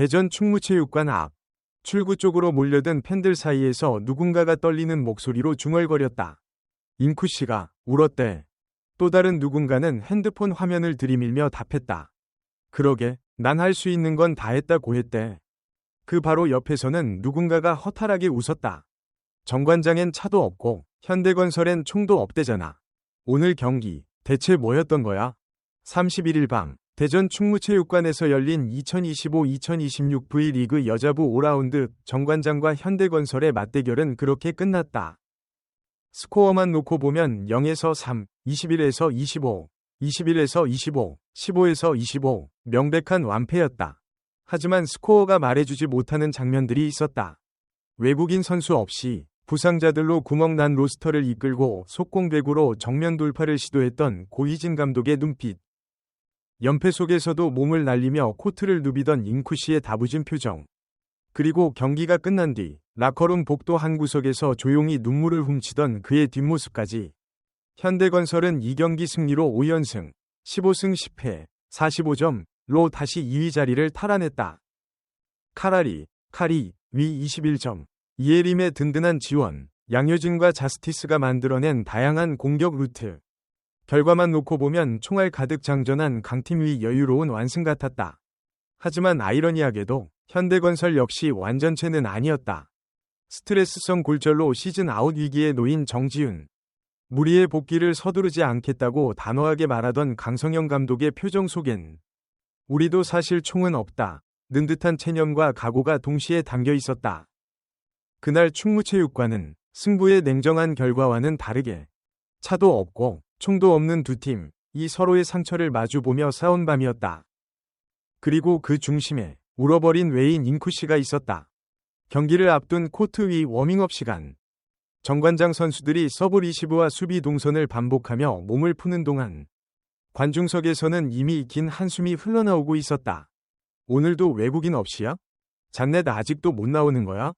대전 충무체육관 앞 출구 쪽으로 몰려든 팬들 사이에서 누군가가 떨리는 목소리로 중얼거렸다. 인쿠 씨가 울었대. 또 다른 누군가는 핸드폰 화면을 들이밀며 답했다. 그러게, 난 할 수 있는 건 다 했다고 했대. 그 바로 옆에서는 누군가가 허탈하게 웃었다. 정관장엔 차도 없고 현대건설엔 총도 없대잖아. 오늘 경기 대체 뭐였던 거야? 31일 밤 대전 충무체육관에서 열린 2025-2026 V리그 여자부 5라운드 정관장과 현대건설의 맞대결은 그렇게 끝났다. 스코어만 놓고 보면 0에서 3, 21에서 25, 21에서 25, 15에서 25 명백한 완패였다. 하지만 스코어가 말해주지 못하는 장면들이 있었다. 외국인 선수 없이 부상자들로 구멍난 로스터를 이끌고 속공배구로 정면 돌파를 시도했던 고이진 감독의 눈빛. 연패 속에서도 몸을 날리며 코트를 누비던 잉쿠 씨의 다부진 표정. 그리고 경기가 끝난 뒤 라커룸 복도 한 구석에서 조용히 눈물을 훔치던 그의 뒷모습까지. 현대건설은 2경기 승리로 5연승, 15승 10패, 45점로 다시 2위 자리를 탈환했다. 카라리, 카리, 위 21점. 이예림의 든든한 지원, 양효진과 자스티스가 만들어낸 다양한 공격 루트. 결과만 놓고 보면 총알 가득 장전한 강팀 위 여유로운 완승 같았다. 하지만 아이러니하게도 현대건설 역시 완전체는 아니었다. 스트레스성 골절로 시즌 아웃 위기에 놓인 정지훈. 무리의 복귀를 서두르지 않겠다고 단호하게 말하던 강성영 감독의 표정 속엔 우리도 사실 총은 없다. 는 듯한 체념과 각오가 동시에 담겨 있었다. 그날 충무체육관은 승부의 냉정한 결과와는 다르게 차도 없고 총도 없는 두 팀, 이 서로의 상처를 마주보며 싸운 밤이었다. 그리고 그 중심에 울어버린 외인 인쿠씨가 있었다. 경기를 앞둔 코트 위 워밍업 시간. 정관장 선수들이 서브 리시브와 수비 동선을 반복하며 몸을 푸는 동안 관중석에서는 이미 긴 한숨이 흘러나오고 있었다. 오늘도 외국인 없이야? 잔넷 아직도 못 나오는 거야?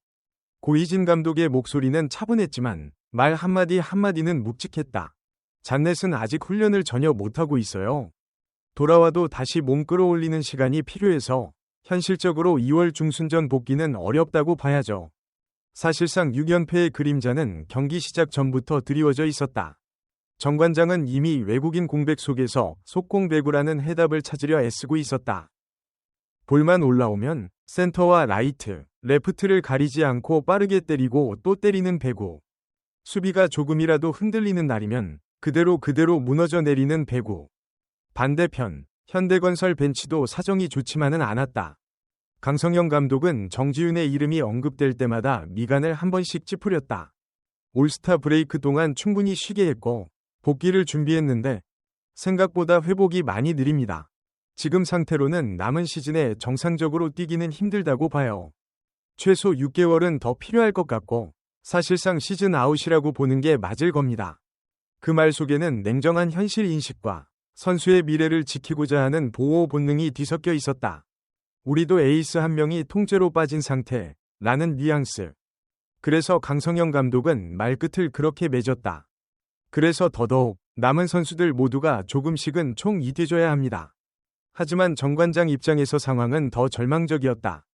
고이진 감독의 목소리는 차분했지만 말 한마디 한마디는 묵직했다. 잔넷은 아직 훈련을 전혀 못하고 있어요. 돌아와도 다시 몸 끌어올리는 시간이 필요해서 현실적으로 2월 중순 전 복귀는 어렵다고 봐야죠. 사실상 6연패의 그림자는 경기 시작 전부터 드리워져 있었다. 정관장은 이미 외국인 공백 속에서 속공배구라는 해답을 찾으려 애쓰고 있었다. 볼만 올라오면 센터와 라이트, 레프트를 가리지 않고 빠르게 때리고 또 때리는 배구. 수비가 조금이라도 흔들리는 날이면 그대로 그대로 무너져 내리는 배구. 반대편, 현대건설 벤치도 사정이 좋지만은 않았다. 강성영 감독은 정지윤의 이름이 언급될 때마다 미간을 한 번씩 찌푸렸다. 올스타 브레이크 동안 충분히 쉬게 했고 복귀를 준비했는데 생각보다 회복이 많이 느립니다. 지금 상태로는 남은 시즌에 정상적으로 뛰기는 힘들다고 봐요. 최소 6개월은 더 필요할 것 같고 사실상 시즌 아웃이라고 보는 게 맞을 겁니다. 그 말 속에는 냉정한 현실 인식과 선수의 미래를 지키고자 하는 보호 본능이 뒤섞여 있었다. 우리도 에이스 한 명이 통째로 빠진 상태, 라는 뉘앙스. 그래서 강성영 감독은 말끝을 그렇게 맺었다. 그래서 더더욱 남은 선수들 모두가 조금씩은 총 이겨줘야 합니다. 하지만 정관장 입장에서 상황은 더 절망적이었다.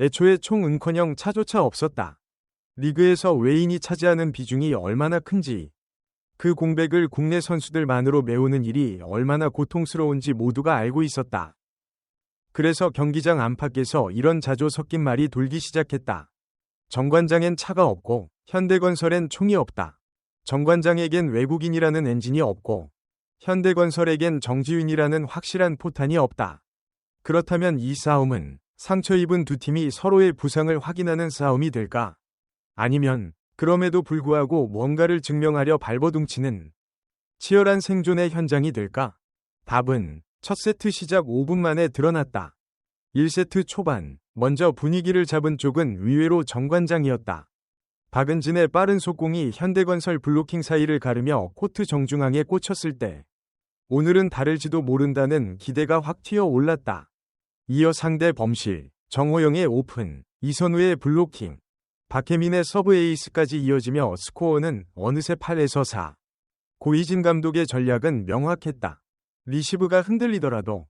애초에 총 은커녕 차조차 없었다. 리그에서 외인이 차지하는 비중이 얼마나 큰지, 그 공백을 국내 선수들만으로 메우는 일이 얼마나 고통스러운지 모두가 알고 있었다. 그래서 경기장 안팎에서 이런 자조 섞인 말이 돌기 시작했다. 정관장엔 차가 없고 현대건설엔 총이 없다. 정관장에겐 외국인이라는 엔진이 없고 현대건설에겐 정지윤이라는 확실한 포탄이 없다. 그렇다면 이 싸움은 상처 입은 두 팀이 서로의 부상을 확인하는 싸움이 될까? 아니면 그럼에도 불구하고 뭔가를 증명하려 발버둥치는 치열한 생존의 현장이 될까? 답은 첫 세트 시작 5분 만에 드러났다. 1세트 초반, 먼저 분위기를 잡은 쪽은 의외로 정관장이었다. 박은진의 빠른 속공이 현대건설 블로킹 사이를 가르며 코트 정중앙에 꽂혔을 때 오늘은 다를지도 모른다는 기대가 확 튀어 올랐다. 이어 상대 범실, 정호영의 오픈, 이선우의 블로킹, 박혜민의 서브 에이스까지 이어지며 스코어는 어느새 8에서 4. 고이진 감독의 전략은 명확했다. 리시브가 흔들리더라도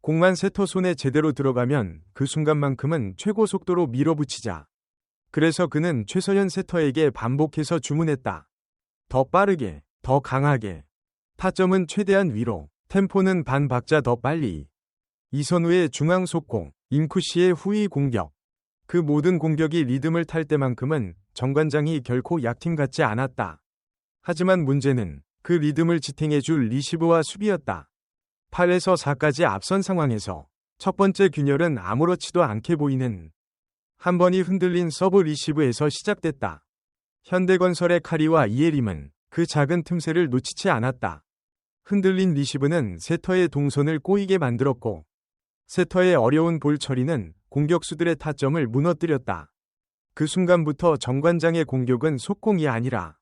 공만 세터 손에 제대로 들어가면 그 순간만큼은 최고 속도로 밀어붙이자. 그래서 그는 최서현 세터에게 반복해서 주문했다. 더 빠르게, 더 강하게. 타점은 최대한 위로, 템포는 반 박자 더 빨리. 이선우의 중앙 속공, 인쿠시의 후위 공격. 그 모든 공격이 리듬을 탈 때만큼은 정관장이 결코 약팀 같지 않았다. 하지만 문제는 그 리듬을 지탱해줄 리시브와 수비였다. 8에서 4까지 앞선 상황에서 첫 번째 균열은 아무렇지도 않게 보이는 한 번이 흔들린 서브 리시브에서 시작됐다. 현대건설의 카리와 이예림은 그 작은 틈새를 놓치지 않았다. 흔들린 리시브는 세터의 동선을 꼬이게 만들었고 세터의 어려운 볼 처리는 공격수들의 타점을 무너뜨렸다. 그 순간부터 정관장의 공격은 속공이 아니라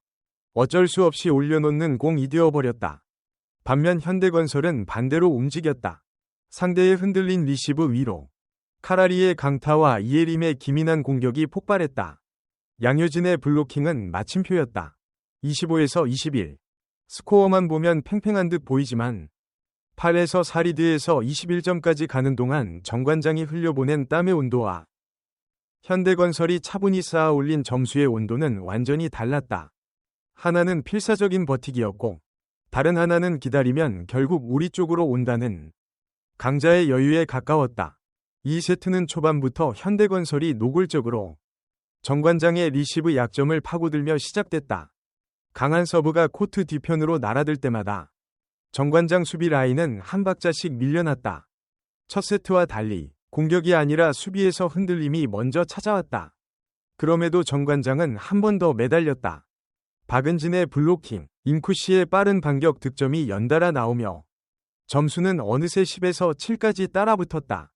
어쩔 수 없이 올려놓는 공이 되어버렸다. 반면 현대건설은 반대로 움직였다. 상대의 흔들린 리시브 위로 카라리의 강타와 이예림의 기민한 공격이 폭발했다. 양효진의 블로킹은 마침표였다. 25에서 21. 스코어만 보면 팽팽한 듯 보이지만 8에서 4리드에서 21점까지 가는 동안 정관장이 흘려보낸 땀의 온도와 현대건설이 차분히 쌓아 올린 점수의 온도는 완전히 달랐다. 하나는 필사적인 버티기였고 다른 하나는 기다리면 결국 우리 쪽으로 온다는 강자의 여유에 가까웠다. 이 세트는 초반부터 현대건설이 노골적으로 정관장의 리시브 약점을 파고들며 시작됐다. 강한 서브가 코트 뒤편으로 날아들 때마다 정관장 수비 라인은 한 박자씩 밀려났다. 첫 세트와 달리 공격이 아니라 수비에서 흔들림이 먼저 찾아왔다. 그럼에도 정관장은 한 번 더 매달렸다. 박은진의 블로킹, 인쿠시의 빠른 반격 득점이 연달아 나오며 점수는 어느새 10에서 7까지 따라붙었다.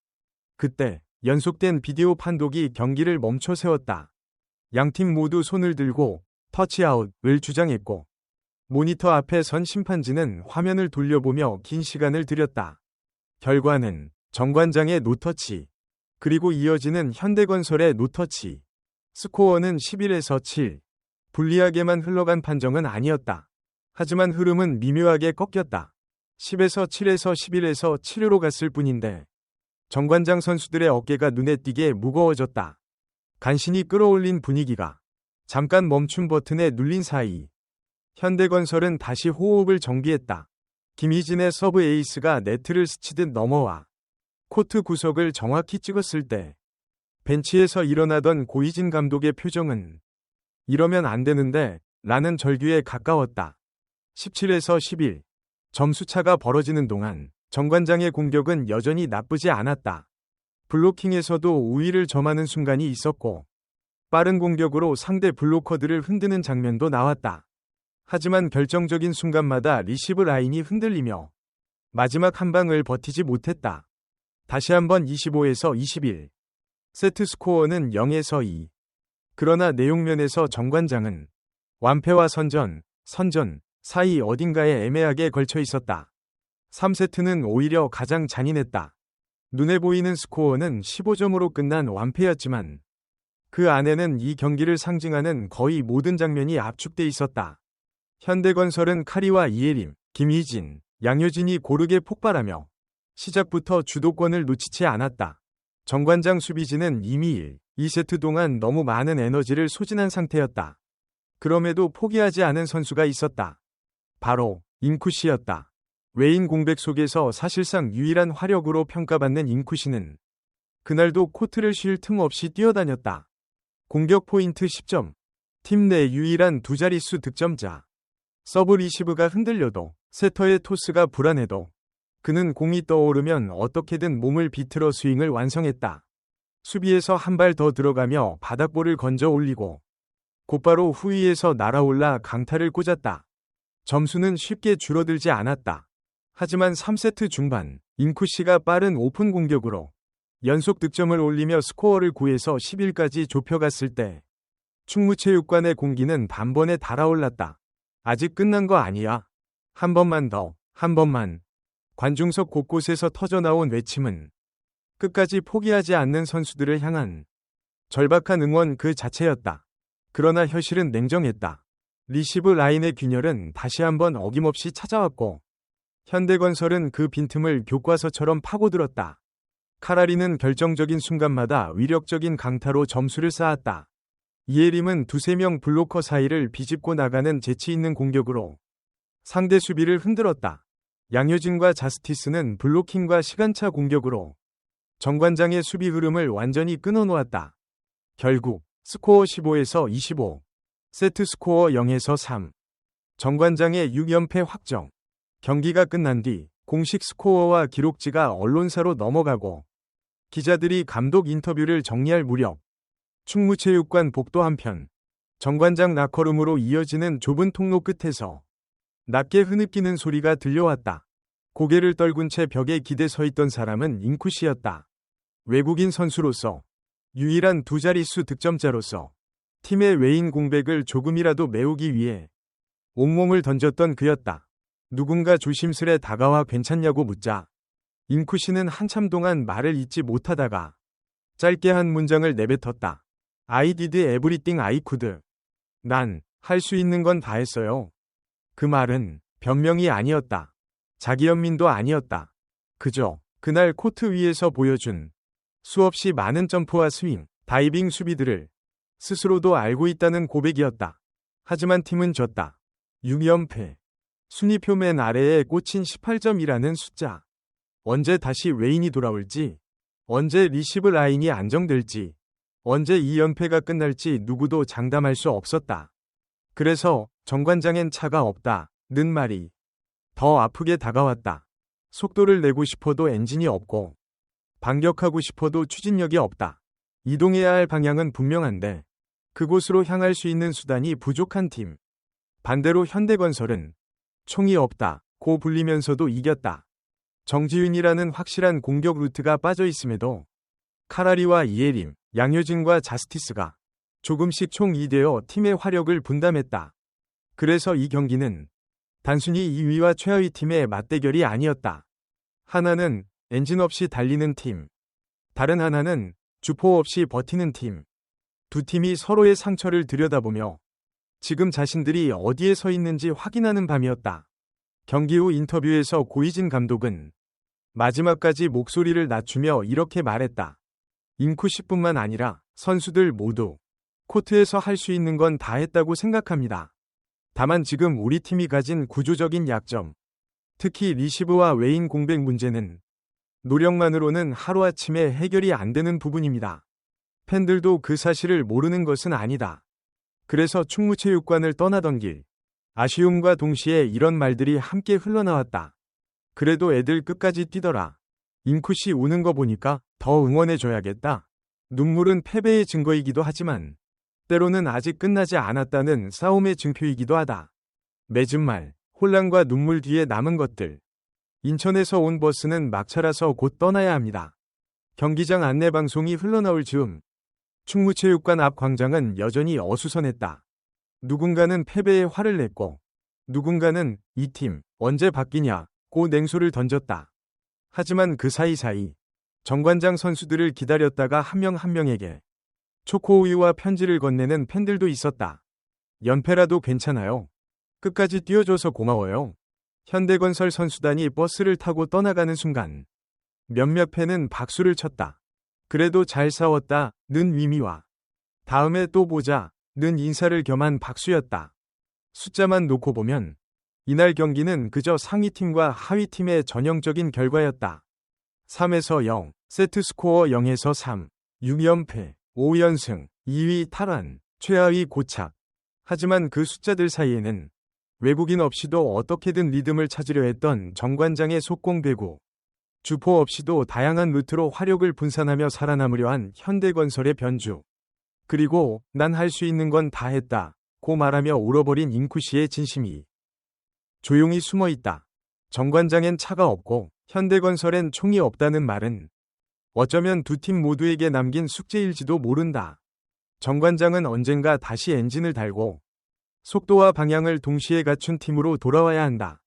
그때 연속된 비디오 판독이 경기를 멈춰 세웠다. 양팀 모두 손을 들고 터치아웃을 주장했고 모니터 앞에 선 심판진은 화면을 돌려보며 긴 시간을 들였다. 결과는 정관장의 노터치, 그리고 이어지는 현대건설의 노터치. 스코어는 11에서 7. 불리하게만 흘러간 판정은 아니었다. 하지만 흐름은 미묘하게 꺾였다. 10에서 7에서 11에서 7으로 갔을 뿐인데 정관장 선수들의 어깨가 눈에 띄게 무거워졌다. 간신히 끌어올린 분위기가 잠깐 멈춤 버튼에 눌린 사이 현대건설은 다시 호흡을 정비했다. 김희진의 서브 에이스가 네트를 스치듯 넘어와 코트 구석을 정확히 찍었을 때 벤치에서 일어나던 고이진 감독의 표정은 이러면 안 되는데 라는 절규에 가까웠다. 17에서 11 점수차가 벌어지는 동안 정관장의 공격은 여전히 나쁘지 않았다. 블로킹에서도 우위를 점하는 순간이 있었고 빠른 공격으로 상대 블로커들을 흔드는 장면도 나왔다. 하지만 결정적인 순간마다 리시브 라인이 흔들리며 마지막 한 방을 버티지 못했다. 다시 한번 25에서 21. 세트 스코어는 0에서 2. 그러나 내용면에서 정관장은 완패와 선전, 선전 사이 어딘가에 애매하게 걸쳐 있었다. 3세트는 오히려 가장 잔인했다. 눈에 보이는 스코어는 15점으로 끝난 완패였지만 그 안에는 이 경기를 상징하는 거의 모든 장면이 압축돼 있었다. 현대건설은 카리와 이예림, 김희진, 양효진이 고르게 폭발하며 시작부터 주도권을 놓치지 않았다. 정관장 수비진은 이미 1, 2세트 동안 너무 많은 에너지를 소진한 상태였다. 그럼에도 포기하지 않은 선수가 있었다. 바로 인쿠시였다. 외인 공백 속에서 사실상 유일한 화력으로 평가받는 인쿠시는 그날도 코트를 쉴 틈 없이 뛰어다녔다. 공격 포인트 10점. 팀 내 유일한 두 자릿수 득점자. 서브 리시브가 흔들려도 세터의 토스가 불안해도 그는 공이 떠오르면 어떻게든 몸을 비틀어 스윙을 완성했다. 수비에서 한 발 더 들어가며 바닥볼을 건져 올리고 곧바로 후위에서 날아올라 강타를 꽂았다. 점수는 쉽게 줄어들지 않았다. 하지만 3세트 중반 인쿠시가 빠른 오픈 공격으로 연속 득점을 올리며 스코어를 9에서 11까지 좁혀갔을 때 충무체육관의 공기는 단번에 달아올랐다. 아직 끝난 거 아니야. 한 번만 더, 한 번만. 관중석 곳곳에서 터져나온 외침은 끝까지 포기하지 않는 선수들을 향한 절박한 응원 그 자체였다. 그러나 현실은 냉정했다. 리시브 라인의 균열은 다시 한번 어김없이 찾아왔고 현대건설은 그 빈틈을 교과서처럼 파고들었다. 카라리는 결정적인 순간마다 위력적인 강타로 점수를 쌓았다. 이예림은 두세 명 블로커 사이를 비집고 나가는 재치 있는 공격으로 상대 수비를 흔들었다. 양효진과 자스티스는 블로킹과 시간차 공격으로 정관장의 수비 흐름을 완전히 끊어놓았다. 결국 스코어 15에서 25, 세트 스코어 0에서 3. 정관장의 6연패 확정. 경기가 끝난 뒤 공식 스코어와 기록지가 언론사로 넘어가고 기자들이 감독 인터뷰를 정리할 무렵 충무체육관 복도 한편 정관장 나커룸으로 이어지는 좁은 통로 끝에서 낮게 흐느끼는 소리가 들려왔다. 고개를 떨군 채 벽에 기대 서 있던 사람은 잉쿠시였다. 외국인 선수로서 유일한 두 자릿수 득점자로서 팀의 외인 공백을 조금이라도 메우기 위해 온몸을 던졌던 그였다. 누군가 조심스레 다가와 괜찮냐고 묻자 잉쿠시는 한참 동안 말을 잇지 못하다가 짧게 한 문장을 내뱉었다. I did everything I could. 난 할 수 있는 건 다 했어요. 그 말은 변명이 아니었다. 자기 연민도 아니었다. 그저 그날 코트 위에서 보여준 수없이 많은 점프와 스윙, 다이빙 수비들을 스스로도 알고 있다는 고백이었다. 하지만 팀은 졌다. 6연패. 순위표 맨 아래에 꽂힌 18점이라는 숫자. 언제 다시 웨인이 돌아올지, 언제 리시브 라인이 안정될지, 언제 이 연패가 끝날지 누구도 장담할 수 없었다. 그래서 정관장엔 차가 없다. 는 말이 더 아프게 다가왔다. 속도를 내고 싶어도 엔진이 없고 반격하고 싶어도 추진력이 없다. 이동해야 할 방향은 분명한데 그곳으로 향할 수 있는 수단이 부족한 팀. 반대로 현대건설은 총이 없다. 고 불리면서도 이겼다. 정지윤이라는 확실한 공격 루트가 빠져 있음에도 카라리와 이예림, 양효진과 자스티스가 조금씩 총 2대어 팀의 화력을 분담했다. 그래서 이 경기는 단순히 2위와 최하위 팀의 맞대결이 아니었다. 하나는 엔진 없이 달리는 팀, 다른 하나는 주포 없이 버티는 팀. 두 팀이 서로의 상처를 들여다보며 지금 자신들이 어디에 서 있는지 확인하는 밤이었다. 경기 후 인터뷰에서 고이진 감독은 마지막까지 목소리를 낮추며 이렇게 말했다. 인쿠시뿐만 아니라 선수들 모두 코트에서 할 수 있는 건 다 했다고 생각합니다. 다만 지금 우리 팀이 가진 구조적인 약점, 특히 리시브와 웨인 공백 문제는 노력만으로는 하루아침에 해결이 안 되는 부분입니다. 팬들도 그 사실을 모르는 것은 아니다. 그래서 충무체육관을 떠나던 길, 아쉬움과 동시에 이런 말들이 함께 흘러나왔다. 그래도 애들 끝까지 뛰더라. 인쿠씨 우는 거 보니까 더 응원해줘야겠다. 눈물은 패배의 증거이기도 하지만 때로는 아직 끝나지 않았다는 싸움의 증표이기도 하다. 맺은 말, 혼란과 눈물 뒤에 남은 것들. 인천에서 온 버스는 막차라서 곧 떠나야 합니다. 경기장 안내 방송이 흘러나올 즈음 충무체육관 앞 광장은 여전히 어수선했다. 누군가는 패배에 화를 냈고 누군가는 이 팀 언제 바뀌냐 고 냉소를 던졌다. 하지만 그 사이사이 정관장 선수들을 기다렸다가 한명한 명에게 초코우유와 편지를 건네는 팬들도 있었다. 연패라도 괜찮아요. 끝까지 뛰어줘서 고마워요. 현대건설 선수단이 버스를 타고 떠나가는 순간 몇몇 팬은 박수를 쳤다. 그래도 잘 싸웠다. 는 위미와 다음에 또 보자. 는 인사를 겸한 박수였다. 숫자만 놓고 보면 이날 경기는 그저 상위팀과 하위팀의 전형적인 결과였다. 3에서 0, 세트 스코어 0에서 3, 6연패, 5연승, 2위 탈환, 최하위 고착. 하지만 그 숫자들 사이에는 외국인 없이도 어떻게든 리듬을 찾으려 했던 정관장의 속공배구, 주포 없이도 다양한 루트로 화력을 분산하며 살아남으려 한 현대건설의 변주. 그리고 난 할 수 있는 건 다 했다. 고 말하며 울어버린 잉쿠시의 진심이 조용히 숨어 있다. 정관장엔 차가 없고 현대건설엔 총이 없다는 말은 어쩌면 두 팀 모두에게 남긴 숙제일지도 모른다. 정관장은 언젠가 다시 엔진을 달고 속도와 방향을 동시에 갖춘 팀으로 돌아와야 한다.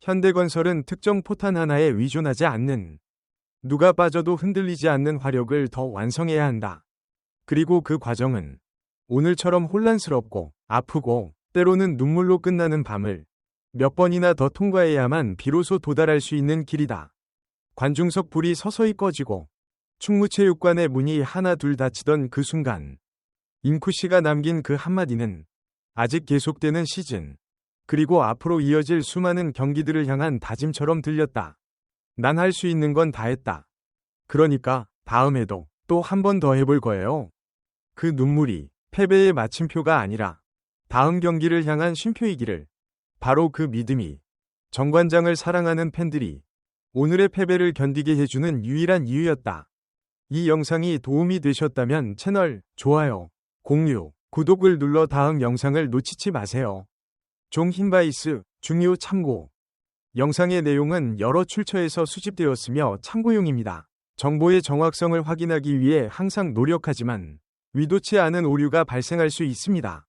현대건설은 특정 포탄 하나에 위존하지 않는 누가 빠져도 흔들리지 않는 화력을 더 완성해야 한다. 그리고 그 과정은 오늘처럼 혼란스럽고 아프고 때로는 눈물로 끝나는 밤을 몇 번이나 더 통과해야만 비로소 도달할 수 있는 길이다. 관중석 불이 서서히 꺼지고 충무체육관의 문이 하나 둘 닫히던 그 순간 인쿠 씨가 남긴 그 한마디는 아직 계속되는 시즌 그리고 앞으로 이어질 수많은 경기들을 향한 다짐처럼 들렸다. 난 할 수 있는 건 다 했다. 그러니까 다음에도 또 한 번 더 해볼 거예요. 그 눈물이 패배의 마침표가 아니라 다음 경기를 향한 쉼표이기를 바로 그 믿음이 정관장을 사랑하는 팬들이 오늘의 패배를 견디게 해주는 유일한 이유였다. 이 영상이 도움이 되셨다면 채널 좋아요, 공유, 구독을 눌러 다음 영상을 놓치지 마세요. 종 힌바이스 중요 참고 영상의 내용은 여러 출처에서 수집되었으며 참고용입니다. 정보의 정확성을 확인하기 위해 항상 노력하지만 의도치 않은 오류가 발생할 수 있습니다.